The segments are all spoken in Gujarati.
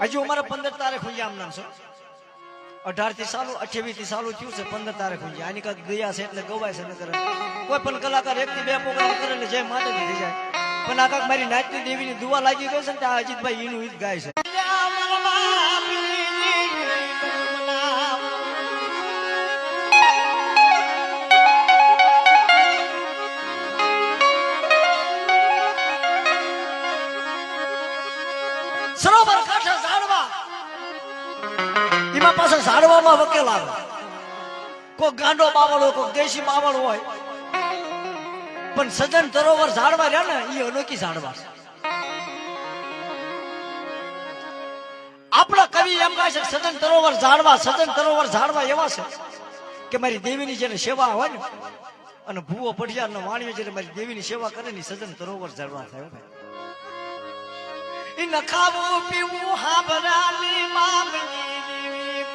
હજુ અમારે પંદર તારીખ હોય આમ નામ છે. અઢારથી ચાલુ અઠ્યાવીસથી ચાલુ થયું છે, પંદર તારીખ હોય આની કાંઈક ગયા છે એટલે ગવાય છે નગર કોઈ પણ કલાકાર એક થી બે પ્રોગ્રામ કરે એટલે જય માતાજી થઈ જાય. પણ આ કાંક મારી નાચતી દેવીની દુવા લાગી ગઈ છે ને ત્યાં અજીતભાઈ એનું ગીત ગાય છે. એમાં પાછા ઝાડવામાં વકેલ આવે. કોઈ ગાંડો બાવળો કોઈ દેશી બાવળ હોય. પણ સજન તરોવર ઝાડવા રહ્યા ને એ અનોખી ઝાડવા છે. કવિ એમ કહે છે સજન તરોવર ઝાડવા, સજન તરોવર ઝાડવા એવા છે કે મારી દેવીની જેને સેવા હોય ને, અને ભૂવો પઢિયાર નો વાણીઓ જેને મારી દેવીની સેવા કરે ને સજન તરોવર ઝાડવા થાય ભાઈ. ઈ ન પીવું હાંભરાની મામની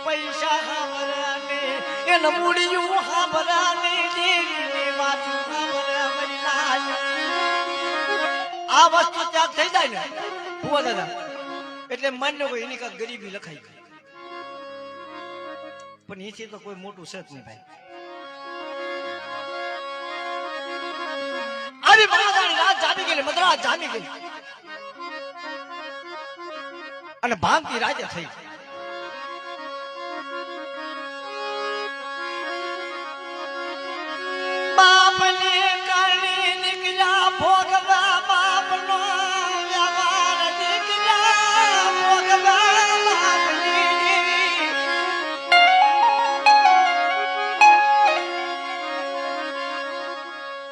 પૈસા હાંભરાની એન મૂડિયું હાંભરાની, દેવીની વાતું આ વસ્તુ ત્યાગ થઈ જાય ને, ભુવા દાદા, એટલે માન્ય કોઈ એની કાંઈક ગરીબી લખાઈ ગઈ. પણ એથી તો કોઈ મોટું છે જ નહીં ભાઈ. આવી મહારાણી રાત જામી ગઈ મદ્રાસ જામી ગઈ. અને ભાંગતી રાજા થઈ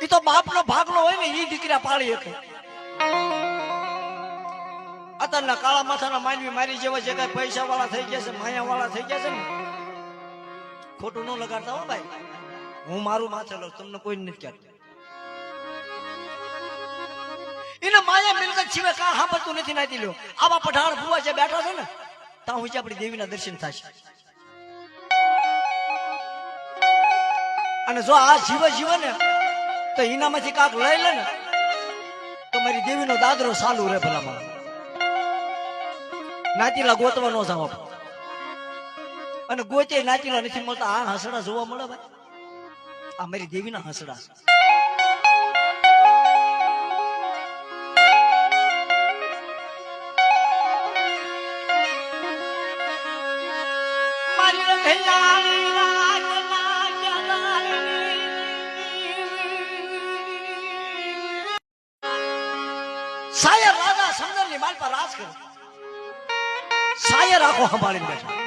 તો બાપનો ભાગનો હોય ને એ દીકરા પાળી અત્યારના કાળા માથાના માનવી મારી જેવા જે કઈ પૈસા થઈ ગયા છે થઈ ગયા ને, ખોટું ન લગાડતા હો ભાઈ. હું મારું માથે લઉં, તમને કોઈ નથી કહેતો. એને માયા મિલકત સિવાય કાં સાંભળતું નથી નાતી લ્યો આવા પઠાણ ભૂવા છે બેઠા છે ને, ત્યાં હું આપણી દેવીના દર્શન થશે અને જો આ જીવ જીવે ને, તો એનામાંથી કાંક લઈ લે ને, તો મારી દેવીનો દાદરો ચાલુ રહે ભલામાં નાતીલા ગોતવા નો જવાબ અને ગોતે નાતીલા નથી મળતા, આ હસડા જોવા મળે ભાઈ. આ મારી દેવીના હસડા. શાયર રાજા સમદરની માલ પર રાજ કરે શાયર આખો સંભાળીને બેઠા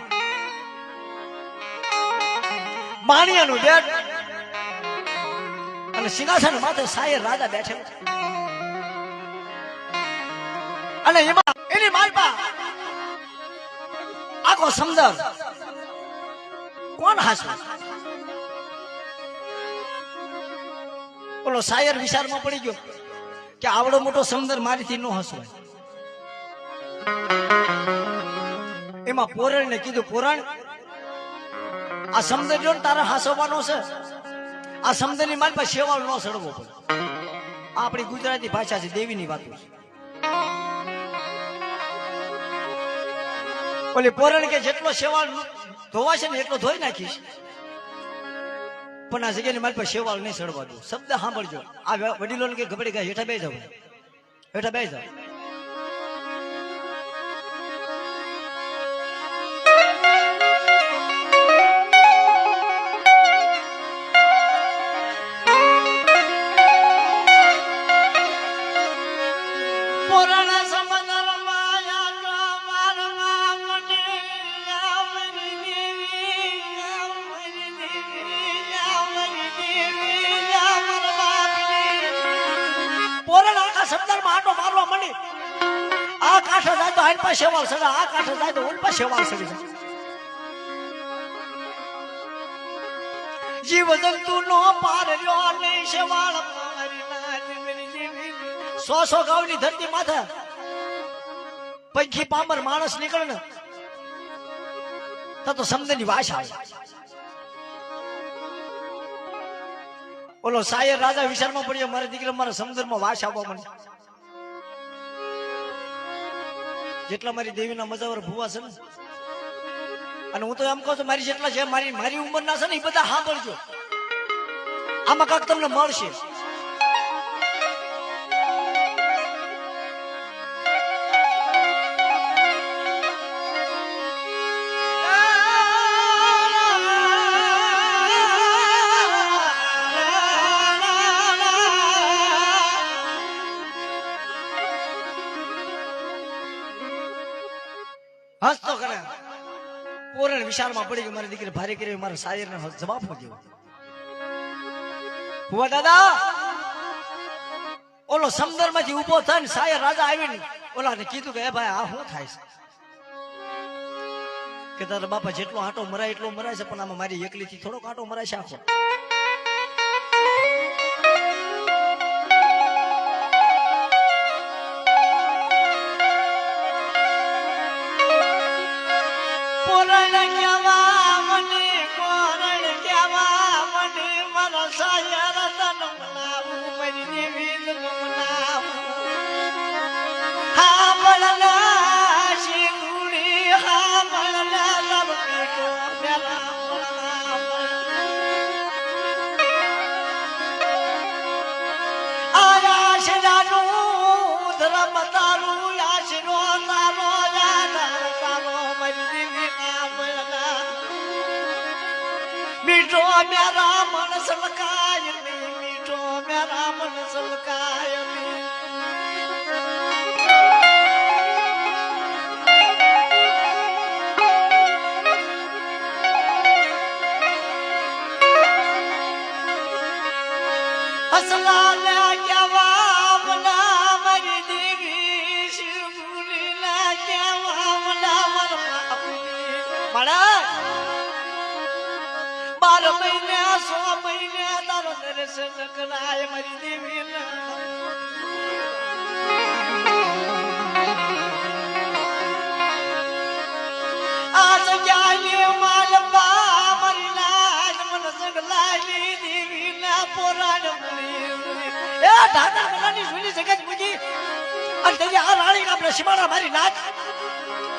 માણિયાનું બેટ અને સિંહાસન માથે શાયર રાજા બેઠેલો છે. અને એમાં એની માલપા, આખો સમદર, કોણ હાસવે ઓલો સાયર વિચારમાં પડી ગયો કે આવડો મોટો સમદર મારીથી નો હસવાય એમાં પોરણ ને કીધું, પોરણ, આ સમદર જો તારે હાસવાનો છે આ સમદરની માલ પર શેવાળ નો સડવો પડે. આપણી ગુજરાતી ભાષા છે દેવીની વાતો છે. ઓલી પોરણ કે જેટલો શેવાળ ધોવાશે ને એટલો ધોઈ નાખીશ. પણ આ જગ્યાની માલ પર શેવાળ નહીં સડવા દો. શબ્દ સાંભળજો. આ વડીલોને કે ગબડી ગયા, હેઠા બે જાવ હેઠા બે જાવ આઈન પાસે શેવાળ સડા આ કાંઠે જાય તો ઓલ પાસે શેવાળ સડી જીવ જંતુ નો પાર રહ્યો નહીં શેવાળ સો સો ગાવની ધરતી માથે પૈકી પામર માણસ નીકળે ને, તો સમજની વાસ આવે. ઓલો સાયર રાજા વિચારમાં પડ્યો, મારા દીકરા મારા સમુદ્રમાં વાસ આવવા મને જેટલા મારી દેવીના મજાવર ભૂવા છે ને, અને હું તો એમ કહું છું, મારી જેટલા છે, મારી મારી ઉંમરના છે ને, એ બધા સાંભળજો. આમાં કાંક તમને મળશે. હસતો કરે. પૂરણ વિશાળમાં પડી ગયો, મારી દીકરી ભારે કરી, મારા શાયરને જવાબ માંગ્યો ભુવા દાદા, ઓલો સમદરમાંથી ઊભો થઈને શાયર રાજા આવીને ઓલાને કીધું કે, એ ભાઈ, આ શું થાય છે? કે તારા બાપા જેટલો આંટો મરાય એટલો મરાય છે, પણ આમાં મારી એકલીથી થોડોક આંટો મરાય છે આખો. પોરણ કેવા મને સગલાલી દેવી ના પોરાણ મળી એ દાદા મનાની સુની જગત મુજી. અને તેની આ રાણી આપણે સીમાડા મારી નાચ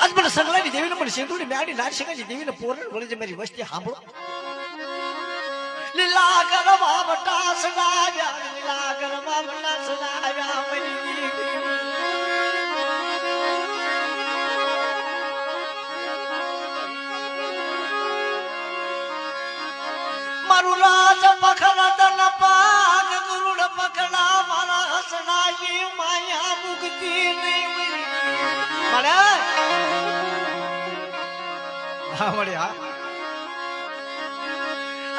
આજ મને સગલાની દેવીને પણ સિંધુડી મેળી નાચ શકાય દેવીને પોરણ વળી જે મારી વસ્તી સાંભળો. લીલા ગરબા બટા સડાવ્યા લીલા ગરબા બટા સડાવ્યા મારી મારું રાજ પખડા તન પાગ ગુરુડ પકડા મારા હસનાઈ માયા મુક્તિ નહીં મળે હા મળે હા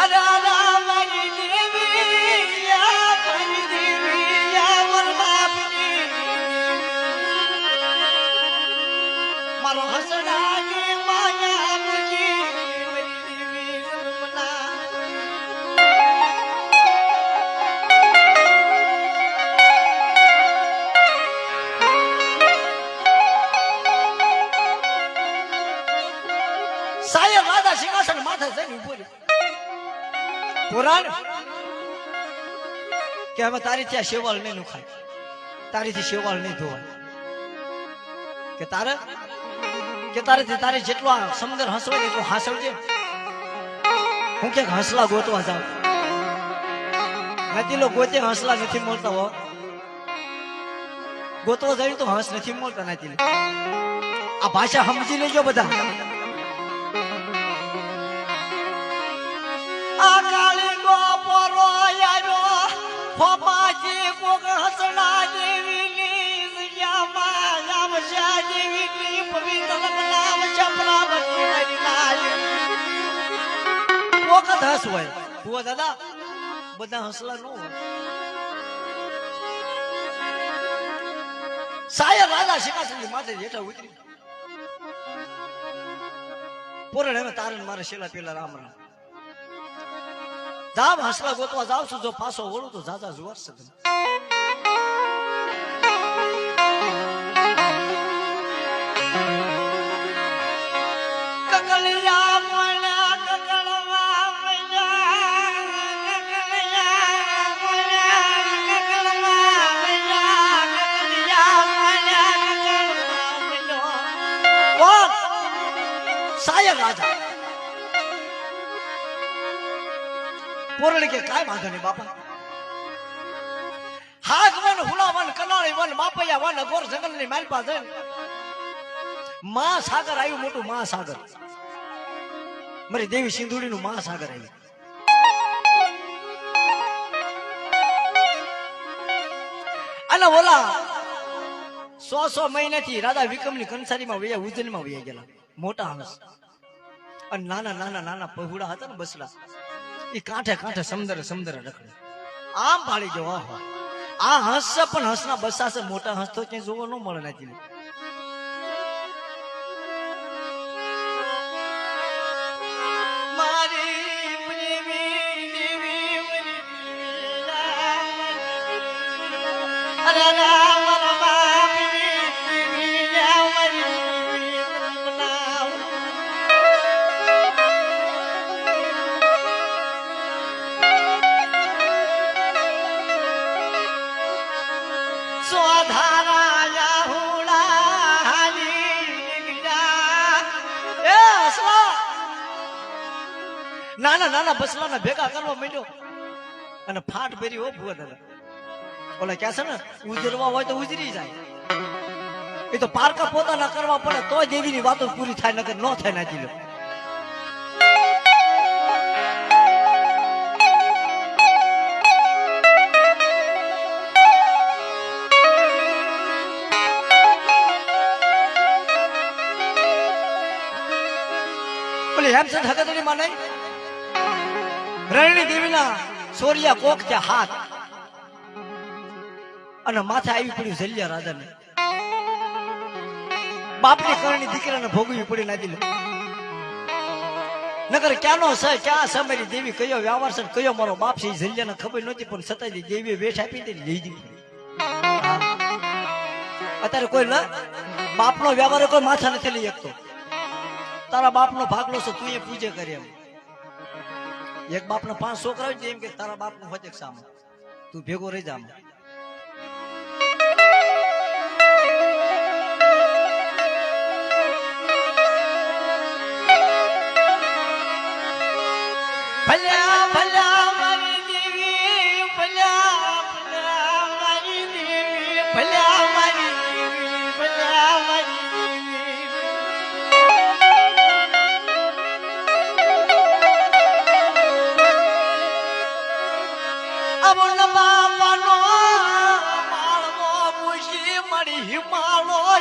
અરે પુરાણ? કે હવે તારી ત્યાં હસલા ગોતવા જાઉં? નથી લોકો ગોતે હસલા નથી મળતા હો. ગોતવા જાય તો હસ નથી મળતા નથી આ ભાષા સમજી લેજો બધા. હસડા દેવીની જગ્યામાં રામશા દેવીની હસલા ઉતરી. પોરણ એમ તારણ મારે શેલા પેલા રામ રામ. જાવ હસલા ગોતવા જાવ છું જો પાછો વળું તો જાજા જુવાર તમે. પોરણી કે કાંઈ વાંધો નહીં બાપા. હાગ વન, હુલા વન, કનાળી વન, માપૈયા વન, અઘોર જંગલની માલપા જઈને મહાસાગર આવ્યું, મોટું મહાસાગર. મારી દેવી સિંધુડી નું મહાસાગર આવ્યું. અને ઓલા સો સો મહિનાથી રાધા વિક્રમની કંસારીમાં વૈયા, ઉજ્જૈનમાં વૈયા ગયેલા. મોટા હંસ. અને નાના નાના નાના પહુડા હતા ને બસડા એ કાંઠે કાંઠે સમંદર સમંદર રખડે. આમ પાડી જો આહા આ હંસ પણ હંસના બસાશે મોટા હંસ તો ક્યાંય જોવા ન મળે નથી મારી પ્રેમી દેવી નાના નાના બસલાના ભેગા કરવા માંડ્યો. અને ફાટ ભરી હો ભુવા દાદા ઓલા ક્યાં છે ને, ઉજરવા હોય તો ઉજરી જાય. એ તો પારકા પોતાના કરવા પડે, તોય દેવીની વાતો પૂરી થાય, નકર ન થાય નાખી લો. હેમચંદ હગતની માં નહીં? રણની દેવીના સોરિયા કોક છે હાથ. અને માથે આવી પડ્યું જલ્યા રાજાને. બાપની કરણી દીકરાને ભોગવી પડી નાખી લે. નગર ક્યાંનો છે, ક્યાં છે દેવી? કયો વ્યવહાર છે કયો મારો બાપ છે એ જલ્યાને ખબર નહોતી, પણ છતાંય દેવીએ વેઠ આપી દે લઈ દીધી. અત્યારે કોઈ ન, બાપનો વ્યવહાર કોઈ માથા નથી લઈ શકતો. તારા બાપનો ભાગલો છે, તું એ પૂજે કરી એમ. એક બાપના પાંચ છોકરા હોય એમ કે તારા બાપનું હોજે સામે. તું ભેગો રહી જા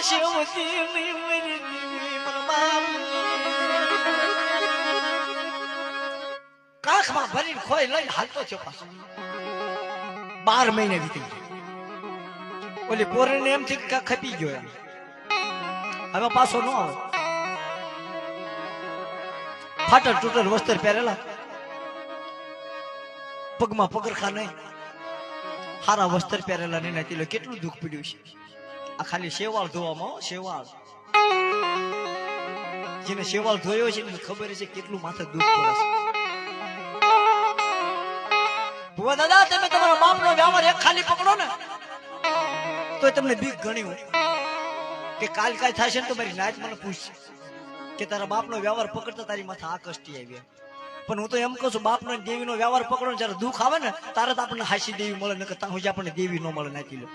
હિમાલો શિવતી ની મરી દીવી મન બાપ કાખમાં ભરીને ખોઈ હાલતો બાર મહિને વીતી ગયા ઓલી પોરને એમ થી કે ખપી ગયો હવે પાછો ન આવે. ફાટલ તૂટલ વસ્ત્ર પહેરેલા. પગમાં પગરખા નહીં. હારા વસ્ત્ર પહેરેલા નહીં નથી કેટલું દુઃખ પડ્યું છે. આ ખાલી શેવાળ ધોવામાં શેવાળ જેને શેવાળ ધોયો છે એને ખબર છે કેટલું માથે દુઃખ પડે છે ભુવા દાદા તમે તમારા બાપનો વ્યવહાર એક ખાલી પકડો ને તો તમને બીક ગણી હોય કે કાલ કાંઈ થશે ને તો મારી નાચ મને પૂછશે કે તારા બાપનો વ્યવહાર પકડતા તારી માથે આ કષ્ટી આવી. પણ હું તો એમ કહું છું બાપનો અને દેવીનો વ્યવહાર પકડો ને જયારે દુઃખ આવે ને તારે તો આપણને હાસી દેવી મળે નકર ત્યાં સુધી આપણને દેવી ન મળે નાખી લો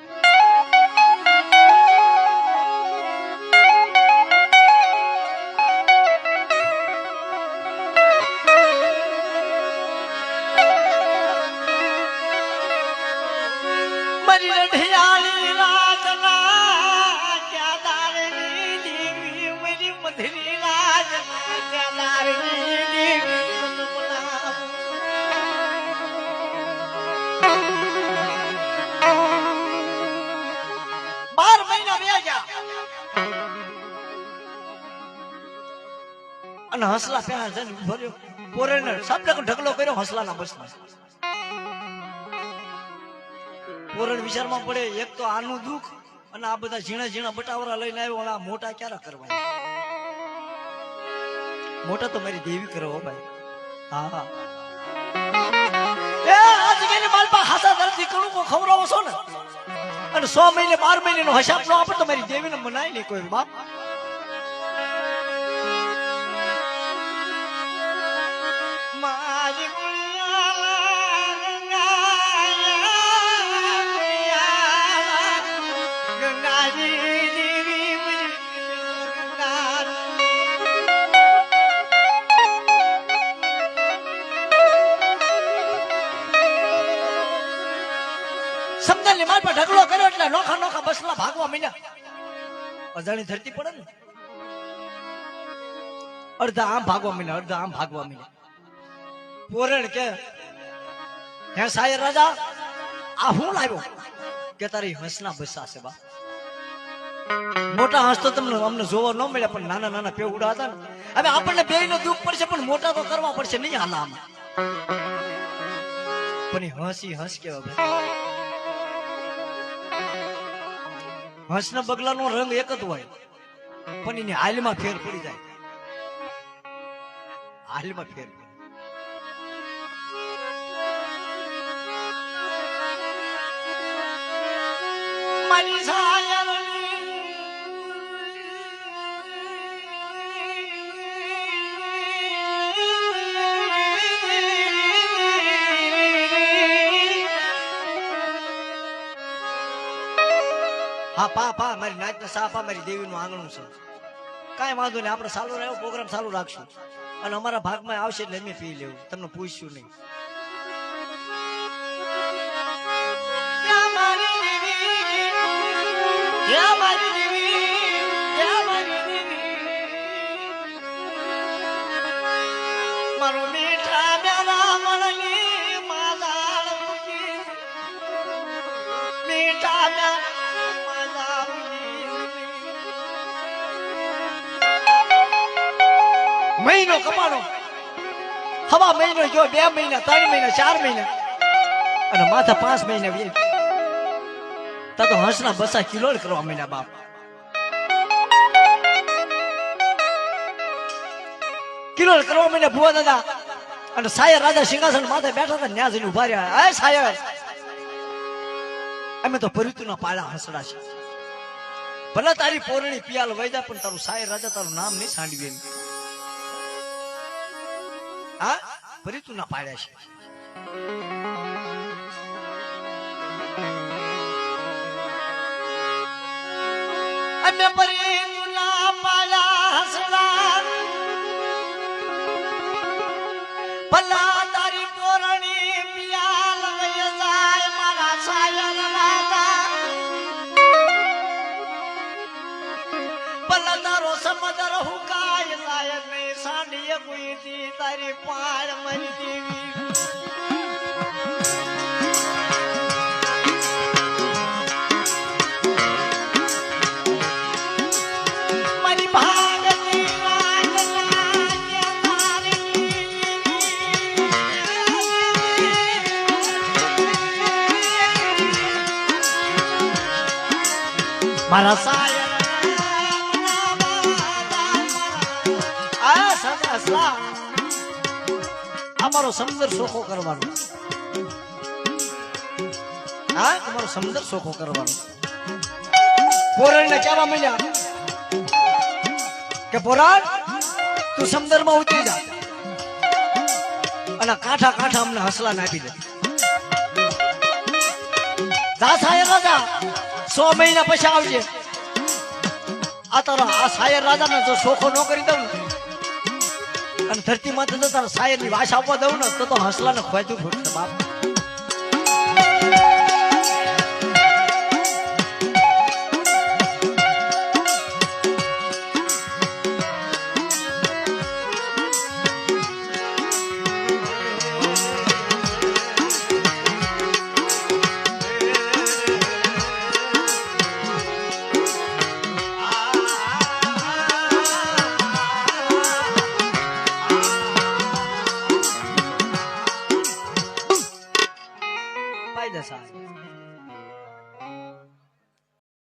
અને હસલા પ્યાર ભર્યો. પોરેને સાપડે ઢગલો કર્યો હસલાના બસમાં. પોરણ વિચારમાં પડે, એક તો આનું દુઃખ અને આ બધા ઝીણા ઝીણા બટાવરા લઈને આવ્યો આ મોટા ક્યારે કરવા મોટા તો મારી દેવી કરો ભાઈ. હા. હા ખવડાવો છો ને? અને સો મહિને, બાર મહિને નો હિસાબ નો આપે તો મારી દેવીને મનાય નહીં કોઈ, બાપ. સમદલની માર પર ઢગલો કર્યો એટલે નોખા નોખા બસલા ભાગવા માંડ્યા અજાણી ધરતી પડે ને. અડધા આમ ભાગવા માંડ્યા અડધા આમ ભાગવા માંડ્યા પોરણ કે, હે સાયર રાજા, આ હું લાવ્યો? કે, તારી હસના બસા છે, બા. મોટા હંસ તો તમને અમને જોવા ન મળ્યા, પણ નાના નાના પેવડા હતા ને. હવે આપણને બે નો દુઃખ પડશે, પણ મોટા તો કરવા પડશે, નહીં હાલા આમાં. પણ હસ ઈ કેવા ભાઈ હંસના બગલાનો રંગ એક જ હોય, પણ એની હાલમાં ફેર પડી જાય હાલમાં ફેર. મારી પા પા મારી નાચ ના સા પા મારી દેવી નું આંગણું છે. કાંઈ વાંધો નહીં, આપણે ચાલુ રહ્યો પ્રોગ્રામ ચાલુ રાખશું. અને અમારા ભાગમાં આવશે એટલે અમે પી લેવું. તમને પૂછશું નહીં. મહિનો કમાણો. હવા મહિનો જો બે મહિના, ત્રણ મહિના, ચાર મહિના. અને માથા પાંચ મહિના વીર તા હંસના બસા કિલો કરવા મહિના બાપ. કિલો કરવા મહિના ભુવા દાદા. અને સાયર રાજા સિંહાસન માથે બેઠા હતા ન્યા જઈને ઊભા રહ્યા. હે સાયર. અમે તો પરિતુના પાળા હસડા છે ભલે તારી પોરણી પિયાલ વૈદા, પણ તારું સાયર રાજા તારું નામ નહીં સાંડવી એમ. હા પરિતુના પાડ્યા છે. અમે પરિતુના પાડ્યા હસડા ભલા કોઈ તારી પાળ મરી દેવી મારી અમારો સમદર સોખો કરવાનો. હા? તમારો સમદર સોખો કરવાનો. પોરણ ને કહેવા મળ્યા કે પોરાણ તું સમદરમાં ઉતરી જા. અને કાંઠા કાંઠા અમને હસલા નાખી દે. જા રાજા, સો મહિના પછી આવજે. આ તારો આ સાયર રાજાને જો સોખો ન કરી દઉં અને ધરતી માતા તો તારા સાયરની વાસ આપવા દઉં ને તો તો હસલા ને ખોજું ફૂટશે બાપ.